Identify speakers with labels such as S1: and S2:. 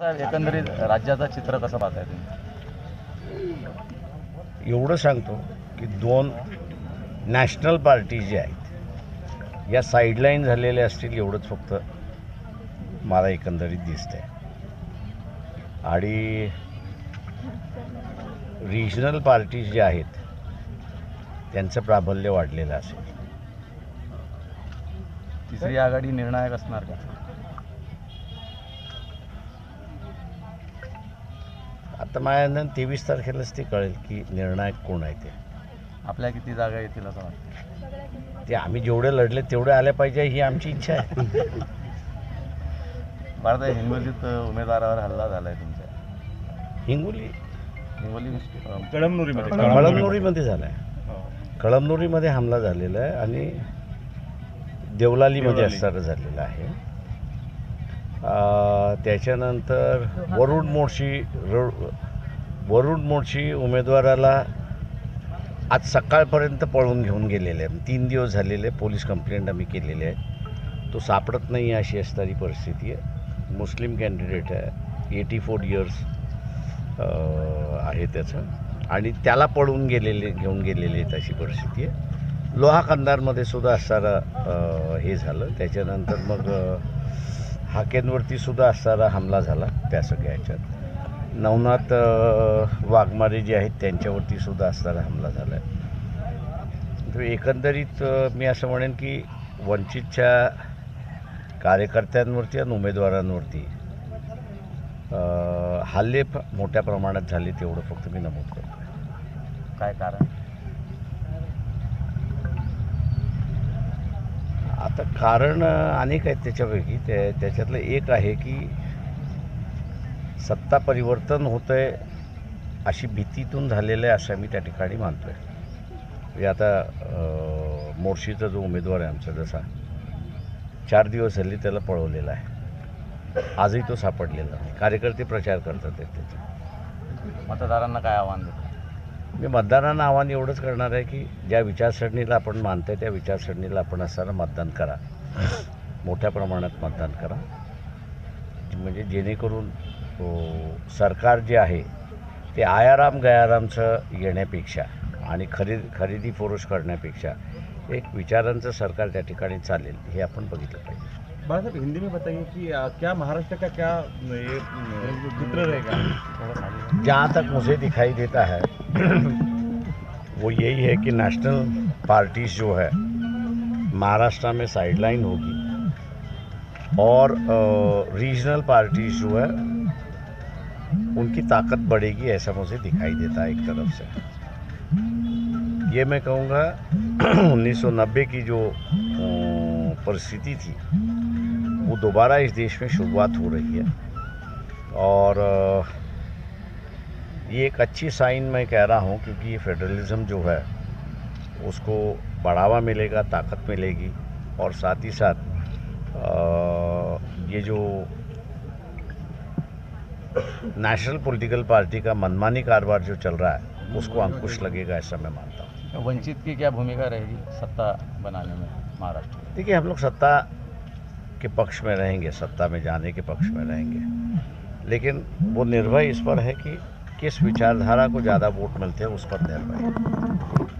S1: साहेब एकंदरीत राज्याचं चित्र कसं पाहताय तुम्ही?
S2: एवढं सांगतो की दोन नॅशनल पार्टी जे आहेत या साईडलाईन झालेल्या असतील एवढंच फक्त मला एकंदरीत दिसतंय. आणि रिजनल पार्टीज जे आहेत त्यांचं प्राबल्य वाढलेलं असेल.
S1: तिसरी आघाडी निर्णायक असणार का?
S2: आता माझ्या तेवीस तारखेलाच ते कळेल की निर्णायक कोण आहे ते.
S1: आपल्या किती जागा येतील असं वाटतं?
S2: ते आम्ही जेवढे लढले तेवढे आले पाहिजे ही आमची इच्छा आहे.
S1: भारत हिंगोलीत उमेदवारावर हल्ला झालाय तुमच्या
S2: हिंगोली?
S1: हिंगोली
S3: कळमनुरीमध्ये.
S2: कळमनुरीमध्ये झाला आहे कळमनुरीमध्ये हमला झालेला आहे आणि देवलालीमध्ये
S3: देवलाली.
S2: असताना झालेला आहे. त्याच्यानंतर वरुण मोर्शी वरुण वरुड मोर्शी उमेदवाराला आज सकाळपर्यंत पळून घेऊन गेलेले आहे तीन दिवस झालेले पोलीस कंप्लेंट आम्ही केलेली आहे. तो सापडत नाही अशी असणारी परिस्थिती आहे. मुस्लिम कॅन्डिडेट आहे. एटी फोर इयर्स आहे त्याचं. आणि त्याला पळून गेलेले घेऊन गेलेले आहेत अशी परिस्थिती आहे. लोहा कंदारमध्ये सुद्धा असणारा हे झालं. त्याच्यानंतर मग हाकेंवरती सुद्धा असणारा हमला झाला त्या सगळ्या ह्याच्यात. नवनाथ वाघमारे जे आहेत त्यांच्यावरती सुद्धा असणारा हमला झाला आहे तर एकंदरीत मी असं म्हणेन की वंचितच्या कार्यकर्त्यांवरती आणि उमेदवारांवरती हल्ले मोठ्या प्रमाणात झाले तेवढं फक्त मी नमूद करतो
S1: काय कारण?
S2: आता कारण अनेक आहेत त्याच्यापैकी. ते त्याच्यातलं एक आहे की सत्ता परिवर्तन होतं आहे अशी भीतीतून झालेलं आहे असं मी त्या ठिकाणी मानतो आहे म्हणजे आता मोर्शीचा जो उमेदवार आहे आमचा जसा चार दिवस हल्ली त्याला पळवलेला आहे. आजही तो सापडलेला नाही. कार्यकर्ते प्रचार करतात आहेत त्याचे
S1: मतदारांना काय आव्हान देतं
S2: मी मतदारांना आव्हान एवढंच करणार आहे की ज्या विचारसरणीला आपण मानतोय त्या विचारसरणीला आपण असताना मतदान करा. मोठ्या प्रमाणात मतदान करा. म्हणजे जेणेकरून हो, सरकार जे आहे ते आयाराम गयारामचं येण्यापेक्षा आणि खरेदी खरेदी फोरोश करण्यापेक्षा एक विचारांचं सरकार त्या ठिकाणी चालेल हे आपण बघितलं पाहिजे.
S3: बाळासाहेब हिंदी में बताइए कि क्या महाराष्ट्र का क्या ये चित्र रहेगा
S2: जहाँ तक मुझे दिखाई देता है, वो यही है कि नेशनल पार्टीज़ जो है, महाराष्ट्र में साइडलाइन होगी। और रीजनल पार्टीज़ जो है, उनकी ताकत बढ़ेगी ऐसा मुझे दिखाई देता है एक तरफ़ से। ये मैं कहूँगा 1990 की जो परिस्थिति थी, वो दोबारा इस देश में शुरुआत हो रही है। और ये एक अच्छी साइन मैं कह रहा हूँ क्योंकि ये फेडरलिज्म जो है उसको बढ़ावा मिलेगा ताकत मिलेगी और साथ ही साथ ये जो नेशनल पॉलिटिकल पार्टी का मनमानी कारोबार जो चल रहा है उसको अंकुश लगेगा ऐसा मैं मानता हूँ।
S1: वंचित की क्या भूमिका रहेगी सत्ता बनाने में महाराष्ट्र
S2: देखिए हम लोग सत्ता के पक्ष में रहेंगे सत्ता में जाने के पक्ष में रहेंगे। लेकिन वो निर्भय इस पर है कि किस विचारधारा को ज़्यादा वोट मिलते हैं उस पर निर्भर है।